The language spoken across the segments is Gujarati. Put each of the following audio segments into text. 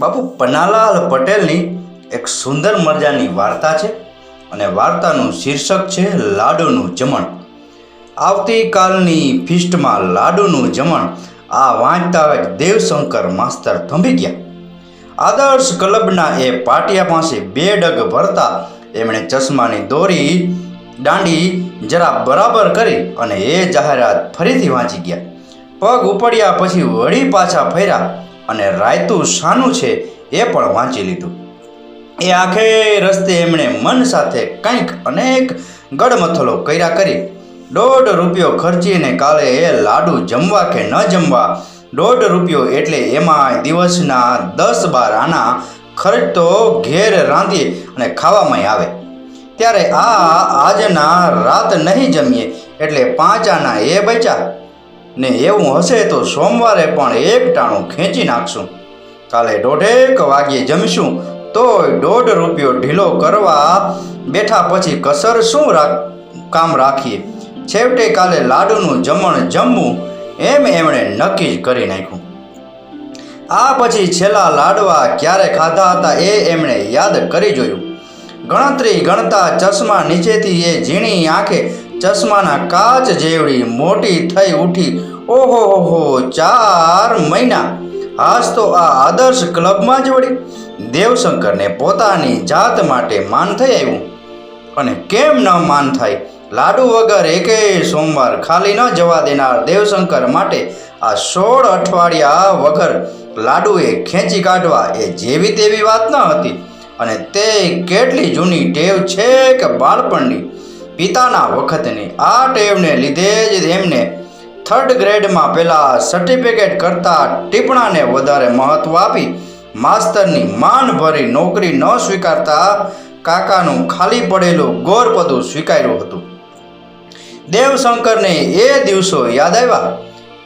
બાપુ પન્નાલાલ પટેલની એક સુંદર મજાની વાર્તા છે અને વાર્તાનું શીર્ષક છે લાડુનું જમણ. આવતીકાલની ફિસ્ટમાં લાડુનું જમણ આ વાંચતા જ દેવશંકર માસ્તર થંભી ગયા. આદર્શ ક્લબના એ પાટિયા પાસે બે ડગ ભરતા એમણે ચશ્માની દોરી, દાંડી જરા બરાબર કરી અને એ જાહેરાત ફરીથી વાંચી ગયા. પગ ઉપડ્યા પછી વળી પાછા ફર્યા. અને રાયતું શાનું છે એ પણ વાંચી લીધું. એ આખે રસ્તે એમણે મન સાથે કંઈક અનેક ગડમથલો કર્યા કરી. દોઢ રૂપિયો ખર્ચીને કાલે એ લાડુ જમવા કે ન જમવા, દોઢ રૂપિયો એટલે એમાં દિવસના દસ બાર આના ખર્ચ તો ઘેર રાંધીએ અને ખાવામાં આવે. ત્યારે આ આજના રાત નહીં જમીએ એટલે પાંચ આના એ બચ્યા. ને એવું હશે તો સોમવારે પણ એક ટાણું ખેંચી નાખશું. કાલે દોઢેક વાગ્યે જમીશું, તોય દોઢ રૂપિયો ઢીલો કરવા બેઠા પછી કસર શું કામ રાખીએ? છેવટે કાલે લાડુનું જમણ જમવું, એમ એમણે નક્કી જ કરી નાખ્યું. આ પછી છેલ્લા લાડવા ક્યારે ખાધા હતા એ એમણે યાદ કરી જોયું. ગણતરી ગણતા ચશ્મા નીચેથી એ ઝીણી આંખે ચશ્માના કાચ જેવડી મોટી થઈ ઉઠી ઓહો હો ચાર મહિના. આજ તો આ આદર્શ ક્લબમાં જ વળી દેવશંકરને પોતાની જાત માટે માન થઈ આવ્યું. અને કેમ ન માન થાય? લાડુ વગર એકે સોમવાર ખાલી ન જવા દેનાર દેવશંકર માટે આ સોળ અઠવાડિયા વગર લાડુએ ખેંચી કાઢવા એ જેવી તેવી વાત ન હતી. અને તે કેટલી જૂની ટેવ છે કે બાળપણની? પિતાના વખતની આ ટેવને લીધે જ એમને થર્ડ ગ્રેડમાં પેલા સર્ટિફિકેટ કરતાં ટીપણાને વધારે મહત્ત્વ આપી માસ્તરની માન ભરી નોકરી ન સ્વીકારતા કાકાનું ખાલી પડેલું ગોરપદું સ્વીકાર્યું હતું. દેવશંકરને એ દિવસો યાદ આવ્યા?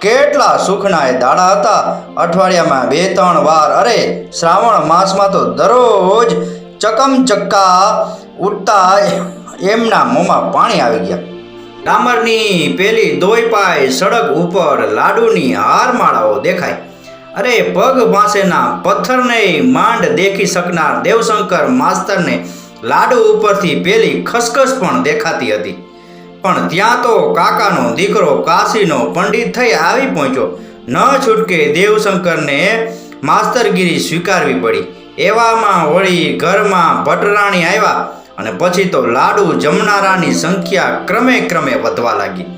કેટલા સુખના દાડા હતા? અઠવાડિયામાં બે, ત્રણ વાર. અરે, શ્રાવણ માસમાં તો દરરોજ ચકમચક્કા ઉઠતા એમના મોંમાં પાણી આવી ગયા. ડામરની પેલી દોઈપાય સડક ઉપર લાડુની હારમાળાઓ દેખાય અરે પગ પાસેના પથ્થરને માંડ દેખી શકનાર દેવશંકર માસ્તરને લાડુ ઉપરથી પેલી ખસખસ પણ દેખાતી હતી. પણ ત્યાં તો કાકાનો દીકરો કાશીનો પંડિત થઈ આવી પહોંચ્યો. ન છૂટકે દેવશંકરને માસ્તરગીરી સ્વીકારવી પડી. એવામાં વળી ઘરમાં ભટરાણી આવ્યા. અને પછી તો લાડુ જમનારાની સંખ્યા ક્રમે ક્રમે વધવા લાગી.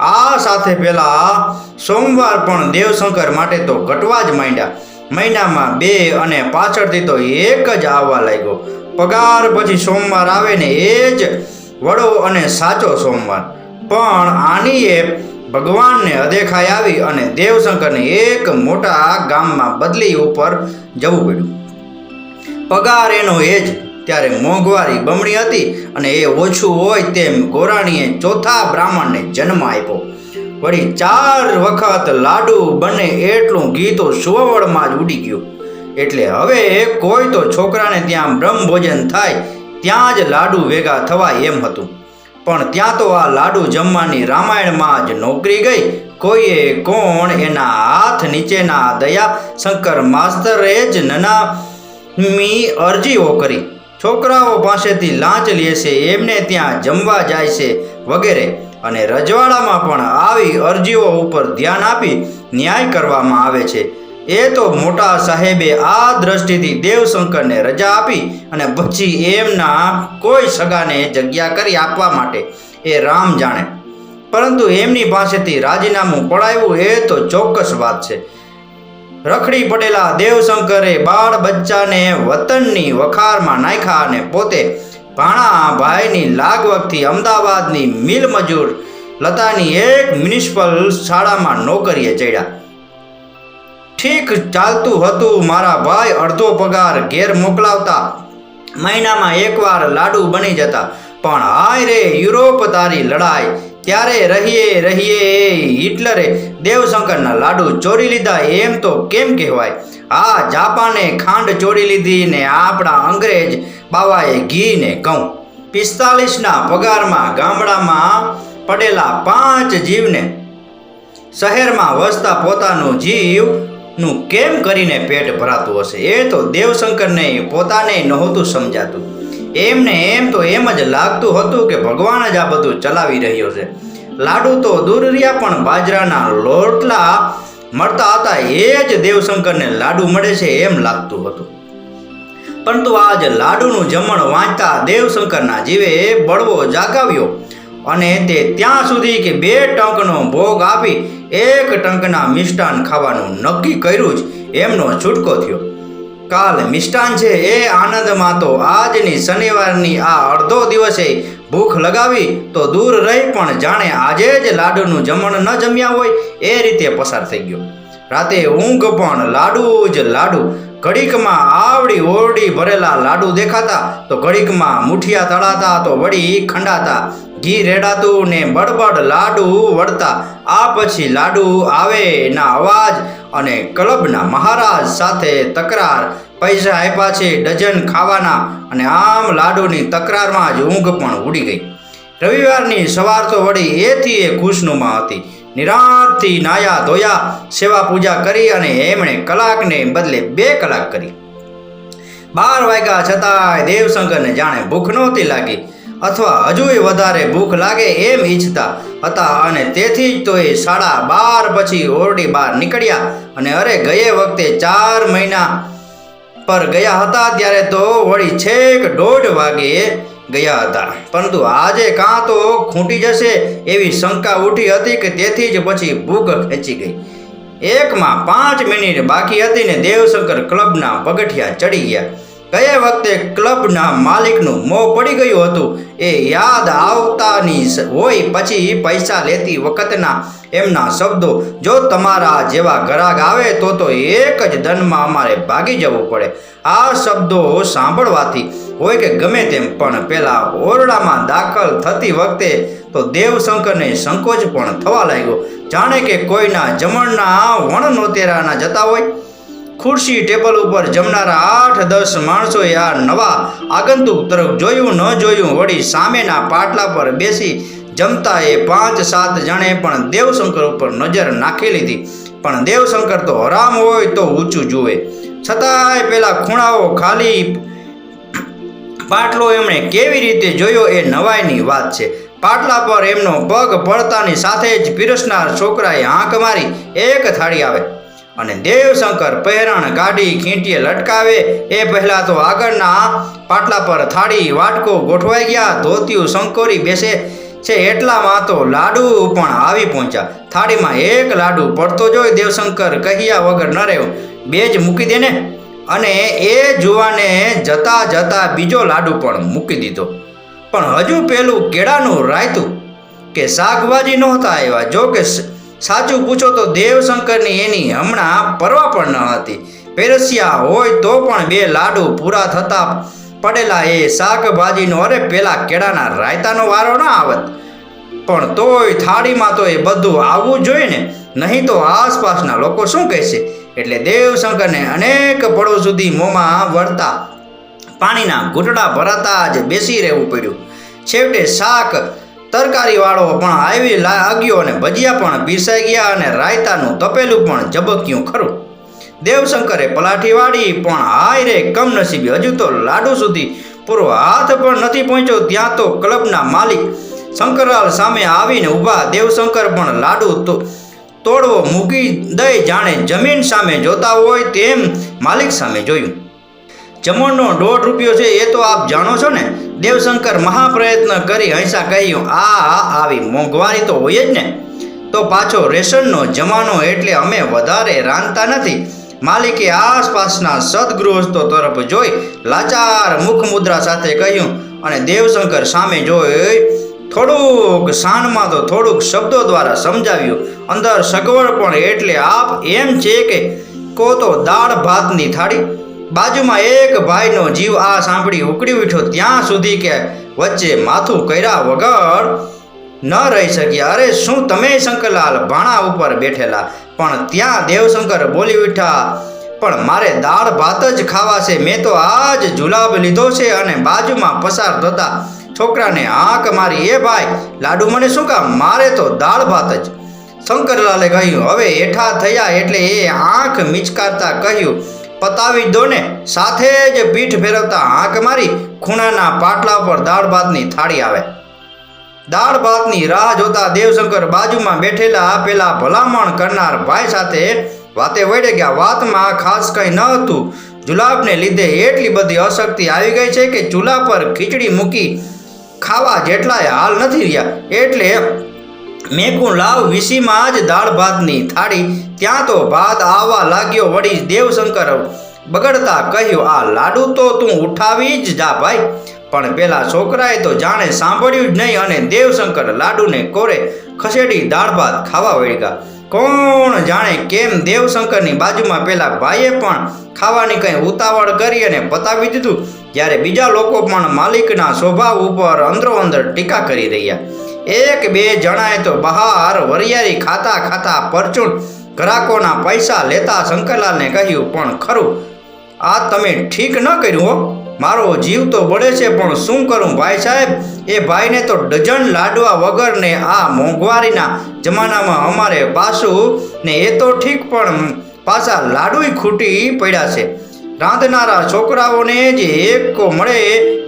આ સાથે પહેલાં સોમવાર પણ દેવશંકર માટે તો ઘટવા જ માંડ્યા. મહિનામાં બે અને પાછળથી તો એક જ આવવા લાગ્યો. પગાર પછી સોમવાર આવે ને એ જ વડો અને સાચો સોમવાર. પણ આની એ ભગવાનને અદેખાઈ આવી અને દેવશંકરને એક મોટા ગામમાં બદલી ઉપર જવું પડ્યું. પગાર એનો એ જ ત્યારે મોંઘવારી બમણી હતી અને એ ઓછું હોય તેમ ગોરાણીએ ચોથા બ્રાહ્મણને જન્મ આપ્યો. વળી ચાર વખત લાડુ બને એટલું ઘી તો સુવળમાં જ ઉડી ગયું. એટલે હવે કોઈ તો છોકરાને ત્યાં બ્રહ્મ ભોજન થાય, ત્યાં જ લાડુ ભેગા થવાય એમ હતું. પણ ત્યાં તો આ લાડુ જમવાની રામાયણમાં જ નોકરી ગઈ. કોઈએ કોણ એના હાથ નીચેના દયા શંકર માસ્તરે જ નનામી અરજીઓ કરી. છોકરાઓ પાસેથી લાંચ લે છે, એમને ત્યાં જમવા જાય છે વગેરે. અને રજવાડામાં પણ આવી અરજીઓ ઉપર ધ્યાન આપી ન્યાય કરવામાં આવે છે. એ તો મોટા સાહેબે આ દ્રષ્ટિથી દેવશંકરને રજા આપી અને પછી એમના કોઈ સગાને જગ્યા કરી આપવા માટે એ રામ જાણે. પરંતુ એમની પાસેથી રાજીનામું પડાવ્યું એ તો ચોક્કસ વાત છે. રખડી પડેલા દેવશંકરે બાળ બચ્ચાને વતનની વખારમાં નાખ્યા અને પોતે ભાણા ભાઈની લાગવગથી અમદાવાદની મિલ મજૂર લતાની એક મ્યુનિસિપલ શાળામાં નોકરીએ ચડ્યા. ઠીક ચાલતું હતું, મારા ભાઈ અડધો પગાર ઘેર મોકલાવતા મહિનામાં એકવાર લાડુ બની જતા. પણ હાય રે, યુરોપ તારી લડાઈ ત્યારે રહીએ રહીએ હિટલરે દેવશંકરના લાડુ ચોરી લીધા એમ તો કેમ કહેવાય? આ જાપાને ખાંડ ચોરી લીધી ને આપણા અંગ્રેજ બાવાએ ઘી ને ઘઉં. પિસ્તાલીસના પગારમાં ગામડામાં પડેલા પાંચ જીવને શહેરમાં વસતા પોતાનું જીવનું કેમ કરીને પેટ ભરાતું હશે? એ તો દેવશંકરને પોતાને નહોતું સમજાતું. એમને એમ તો એમ જ લાગતું હતું કે ભગવાન જ આ બધું ચલાવી રહ્યો છે. લાડુ તો દૂર રહ્યા પણ બાજરાના લોટલા મળતા હતા એ જ દેવશંકરને લાડુ મળે છે એમ લાગતું હતું. પરંતુ આજ લાડુનું જમણ વાંચતા દેવશંકરના જીવે બળવો જાગાવ્યો અને તે ત્યાં સુધી કે બે ટંકનો ભોગ આપી એક ટંકના મિષ્ટાન ખાવાનું નક્કી કર્યું જ એમનો છૂટકો થયો. કાલ મિષ્ટાન છે એ આનંદમાં તો આજની શનિવારની આ અડધો દિવસે ભૂખ લગાવી તો દૂર રહી પણ જાણે આજે જ લાડુનું જમણ ન જમ્યા હોય એ રીતે પસાર થઈ ગયો. રાતે ઊંઘ પણ લાડુ જ લાડુ. ઘડીકમાં આવડી ઓરડી ભરેલા લાડુ દેખાતા તો ઘડીકમાં મુઠિયા તળાતા તો વળી ખંડાતા. ઘી રેડાતું ને બડબડ લાડુ વળતા. આ પછી લાડુ આવે ના અવાજ. અને ક્લબના મહારાજ સાથે તકરાર. પૈસા આપ્યા છે, ડઝન ખાવાના અને આમ લાડુની તકરારમાં જ ઊંઘ પણ ઉડી ગઈ. રવિવારની સવાર તો વળી એથી એ ખુશનુમા હતી. નિરાંતથી નાયા ધોયા, સેવા પૂજા કરી અને એમણે કલાકને બદલે બે કલાક કરી. બાર વાગ્યા છતાંય દેવશંકરને જાણે ભૂખ નહોતી લાગી. અથવા હજુય વધારે ભૂખ લાગે એમ ઈચ્છતા હતા અને તેથી જ તો એ સાડા બાર પછી ઓરડી બહાર નીકળ્યા અને અરે ગયે વખતે ચાર મહિના પર ગયા હતા ત્યારે તો વળી છેક દોઢ વાગે ગયા હતા. પરંતુ આજે કાં તો ખૂંટી જશે એવી શંકા ઉઠી હતી કે તેથી જ પછી ભૂખ ખેંચી ગઈ. એકમાં પાંચ મિનિટ બાકી હતી ને દેવશંકર ક્લબના પગઠિયા ચડી ગયા. ગયા વખતે ક્લબના માલિકનું મોં પડી ગયું હતું. એ યાદ આવતાની હોય પછી પૈસા લેતી વખતના એમના શબ્દો, જો તમારા જેવા ગ્રાહક આવે તો તો એક જ ધનમાં અમારે ભાગી જવું પડે. આ શબ્દો સાંભળવાથી હોય કે ગમે તેમ, પણ પેલા ઓરડામાં દાખલ થતી વખતે તો દેવશંકરને સંકોચ પણ થવા લાગ્યો. જાણે કે કોઈના જમણના વણ નોતેરાના જતા હોય. ખુરશી ટેબલ ઉપર જમનારા આઠ દસ માણસોએ આ નવા આગંતુક તરફ જોયું ન જોયું વળી સામેના પાટલા પર બેસી જમતા એ પાંચ સાત જણે પણ દેવશંકર ઉપર નજર નાખી લીધી. પણ દેવશંકર તો હરામ હોય તો ઊંચું જુએ. છતાંય પેલા ખૂણાઓ ખાલી પાટલો એમણે કેવી રીતે જોયો એ નવાઈની વાત છે. પાટલા પર એમનો પગ પડતાની સાથે જ પીરસનાર છોકરાએ હાંક મારી એક થાળી આવે. અને દેવશંકર પહેરણ કાઢી ખીંટીએ લટકાવે, એ પહેલાં તો આગળના પાટલા પર થાળી, વાટકો ગોઠવાઈ ગયા, ધોતિયું શંકોરી બેસે છે, એટલામાં તો લાડુ પણ આવી પહોંચ્યા. થાળીમાં એક લાડુ પડતો જોઈ દેવશંકર કહ્યા વગર ન રહ્યો. બે જ મૂકી દે ને અને એ જુવાને જતા જતા બીજો લાડુ પણ મૂકી દીધો. પણ હજુ પેલું કેળાનું રાયતું કે શાકભાજી નહોતા આવ્યા. જો કે સાચું પૂછો તો દેવશંકરની એની હમણાં પરવા પણ ન હતી. પેરસિયા હોય તો પણ બે લાડુ પૂરા થતા પડેલા એ શાકભાજીનો અરે પેલા કેળાના રાયતાનો વારો ના આવત. પણ તોય થાળીમાં તો એ બધું આવવું જોઈએ ને નહીં તો આસપાસના લોકો શું કહેશે? એટલે દેવશંકરને અનેક પળો સુધી મોંમાં વળતા પાણીના ઘૂંટડા ભરાતા જ બેસી રહેવું પડ્યું. છેવટે શાક તરકારીવાળો પણ આવી લાગ્યો અને ભજીયા પણ પીસાઈ ગયા અને રાયતાનું તપેલું પણ ઝબક્યું ખરું. દેવશંકરે પલાઠી વાળી પણ હાય રે કમનસીબી હજુ તો લાડુ સુધી પૂરો હાથ પણ નથી પહોંચ્યો, ત્યાં તો ક્લબના માલિક શંકરલાલ સામે આવીને ઊભા. દેવશંકર પણ લાડુ તો, તોડવો મૂકી દઈ જાણે જમીન સામે જોતા હોય તેમ માલિક સામે જોયું. જમણનો દોઢ રૂપિયો છે, એ તો આપ જાણો છો ને? દેવશંકર મહાપ્રયત્ન કરી હંસા કહ્યું, આ આવી મોંઘવારી તો હોય જ ને. તો પાછો રેશનનો જમાનો એટલે અમે વધારે રાંધતા નથી. માલિકે આસપાસના સદગૃહસ્થો તરફ જોઈ લાચાર મુખ મુદ્રા સાથે કહ્યું, અને દેવશંકર સામે જોઈ થોડુંક શાનમાં તો થોડુંક શબ્દો દ્વારા સમજાવ્યું, અંદર સગવડ પણ એટલે આપ એમ છે કે કો તો દાળ ભાતની થાળી બાજુમાં એક ભાઈનો જીવ આ સાંભળી ઉકળી ઉઠ્યો. ત્યાં સુધી કે વચ્ચે માથું કર્યા વગર ન રહી શક્યા. અરે, શું તમે શંકરલાલ ભાણા ઉપર બેઠેલા? પણ ત્યાં દેવશંકર બોલી ઉઠ્યા, પણ મારે દાળ ભાત જ ખાવા છે મેં તો આજ જુલાબ લીધો છે અને બાજુમાં પસાર થતા છોકરાને આંખ મારી. એ ભાઈ, લાડુ મને શું કામ? મારે તો દાળ ભાત જ. શંકરલાલે કહ્યું, હવે હેઠા થયા એટલે એ આંખ મિચકારતા કહ્યું પતાવી દો ને. સાથે જ પીઠ ફેરવતા આંખ મારી ખૂણાના પાટલા પર દાળ ભાતની થાળી આવે. દાળ ભાતની રાહ જોતા દેવશંકર બાજુમાં બેઠેલા પેલા ભલામણ કરનાર ભાઈ સાથે વાતે વળે ગયા. વાતમાં ખાસ કંઈ ન હતું. જુલાબને લીધે એટલી બધી અશક્તિ આવી ગઈ છે કે ચૂલા પર ખીચડી મૂકી ખાવા જેટલાય હાલ નથી રહ્યા. એટલે મેકું લાવ વિસીમાં જ દાળ ભાતની થાળી. ત્યાં તો ભાત આવવા લાગ્યો વળી દેવશંકર બગડતા કહ્યું, આ લાડુ તો તું ઉઠાવી જ જા ભાઈ. પણ પેલા છોકરાએ તો જાણે સાંભળ્યું જ નહીં અને દેવશંકર લાડુને કોરે ખસેડી દાળ ભાત ખાવા વળગ્યા કોણ જાણે કેમ દેવશંકરની બાજુમાં પેલા ભાઈએ પણ ખાવાની કંઈ ઉતાવળ કરી અને પતાવી દીધું જ્યારે બીજા લોકો પણ માલિકના સ્વભાવ ઉપર અંદરો અંદર ટીકા કરી રહ્યા. એક બે જણાએ તો બહાર વરિયાળી ખાતા ખાતા પરચૂણ ગ્રાહકોના પૈસા લેતા શંકરલાલને કહ્યું, પણ ખરું, આ તમે ઠીક ન કર્યું હો. મારો જીવ તો બળે છે, પણ શું કરું ભાઈ સાહેબ? એ ભાઈને તો ડઝન લાડવા વગરને આ મોંઘવારીના જમાનામાં અમારે પાછું ને એ તો ઠીક, પણ પાછા લાડુય ખૂટી પડ્યા છે. રાંધનારા છોકરાઓને જે એક મળે,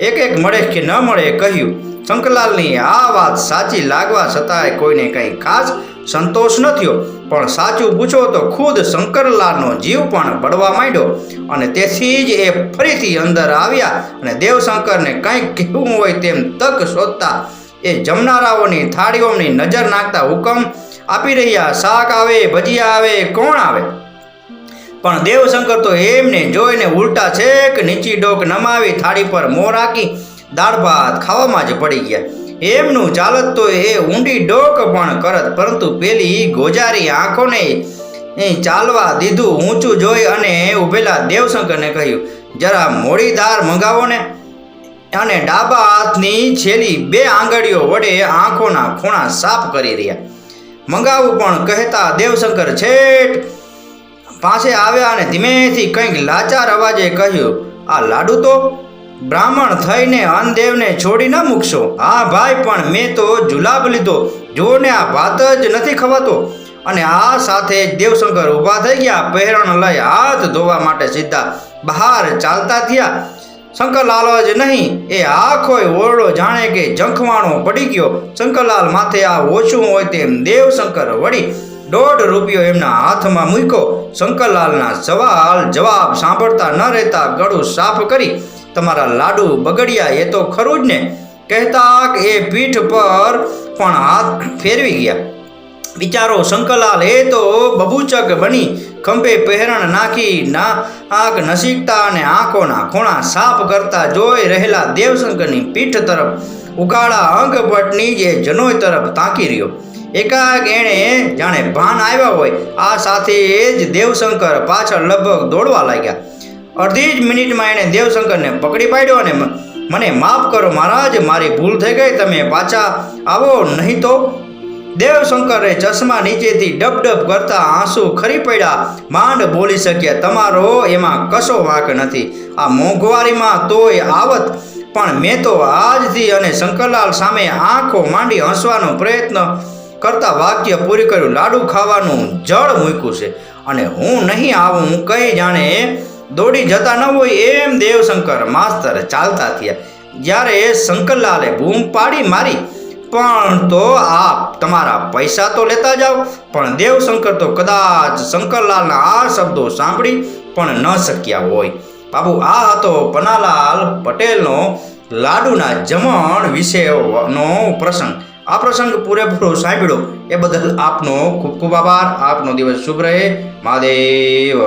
એક એક મળે કે ન મળે કહ્યું. શંકરલાલની આ વાત સાચી લાગવા છતાંય કોઈને કંઈ ખાસ સંતોષ ન થયો. પણ સાચું પૂછો તો ખુદ શંકરલાલનો જીવ પણ બળવા માંડ્યો અને તેથી જ એ ફરીથી અંદર આવ્યા અને દેવશંકરને કંઈક કહેવું હોય તેમ તક શોધતા એ જમનારાઓની થાળીઓની નજર નાખતા હુકમ આપી રહ્યા, શાક આવે, ભજીયા આવે, કોણ આવે? પણ દેવશંકર તો એમને જોઈને ઉલટા છેક નીચી ડોક નમાવી થાળી પર મોં રાખી દાળ ભાત ખાવામાં જ પડી ગયા. એમનું ચાલત તો એ ઊંડી ડોક પણ કરત, પરંતુ પેલી ગોજારી આંખોને ચાલવા દીધું ઊંચું જોઈ અને ઉભેલા દેવશંકરને કહ્યું, જરા મોડી દાળ મંગાવો ને અને ડાબા હાથની છેલ્લી બે આંગળીઓ વડે આંખોના ખૂણા સાફ કરી રહ્યા. મંગાવું પણ, કહેતા દેવશંકર છેટ પાસે આવ્યા અને ધીમેથી કંઈક લાચાર અવાજે કહ્યું, આ લાડુ તો બ્રાહ્મણ થઈને અનદેવને છોડી ન મૂકશો. હા ભાઈ પણ મેં તો જુલાબ લીધો. જો ને આ ભાત જ નથી ખવાતો. અને આ સાથે દેવશંકર ઊભા થઈ ગયા. પહેરણ લઈ હાથ ધોવા માટે સીધા બહાર ચાલતા થયા. શંકરલાલ જ નહીં, એ આખોય ઓરડો જાણે કે જંખવાણો પડી ગયો. શંકરલાલ માથે આ ઓછું હોય તેમ દેવશંકર વળી દોઢ રૂપિયો એમના હાથમાં મૂક્યો. શંકરલાલના સવાલ જવાબ સાંભળતા ન રહેતા ગળું સાફ કરી તમારા લાડુ બગડ્યા એ તો ખરું જ ને કહેતા એ પીઠ પર પણ હાથ ફેરવી ગયા. બિચારો શંકરલાલ એ તો બબૂચક બની. ખંભે પહેરણ નાખી ના, આંખ નસીકતા અને આંખોના ખૂણા સાફ કરતા જોઈ રહેલા દેવશંકરની પીઠ તરફ ઉગાડા અંગપટની જે જનોય તરફ તાકી રહ્યો. એકાએક એણે જાણે ભાન આવ્યા હોય, આ સાથે જ દેવશંકર પાછળ લગભગ દોડવા લાગ્યા. અડધી જ મિનિટમાં એણે દેવશંકરને પકડી પાડ્યો અને મને માફ કરો મહારાજ, મારી ભૂલ થઈ ગઈ, તમે પાછા આવો, નહીં તો? દેવશંકરે ચશ્મા નીચેથી ડબ ડબ કરતા આંસુ ખરી પડ્યા. માંડ બોલી શક્યા, તમારો એમાં કશો વાંક નથી. આ મોંઘવારીમાં તોય આવત, પણ મેં તો આજથી અને શંકરલાલ સામે આંખો માંડી હસવાનો પ્રયત્ન કરતા વાક્ય પૂરી કર્યું. લાડુ ખાવાનું જળ મૂક્યું છે અને હું નહીં આવું કઈ જાણે દોડી જતા ન હોય એમ દેવશંકર માસ્તર ચાલતા થયા. જ્યારે શંકરલાલે બૂમ પાડી મારી, પણ તો આપ તમારા પૈસા તો લેતા જાઓ. પણ દેવશંકર તો કદાચ શંકરલાલના આ શબ્દો સાંભળી પણ ન શક્યા હોય. બાબુ, આ હતો પનાલાલ પટેલનો લાડુના જમણ વિશેનો પ્રસંગ. આ પ્રસંગ પૂરેપૂરો સાંભળ્યો. એ બદલ આપનો ખૂબ ખૂબ આભાર. આપનો દિવસ શુભ રહે. મહાદેવ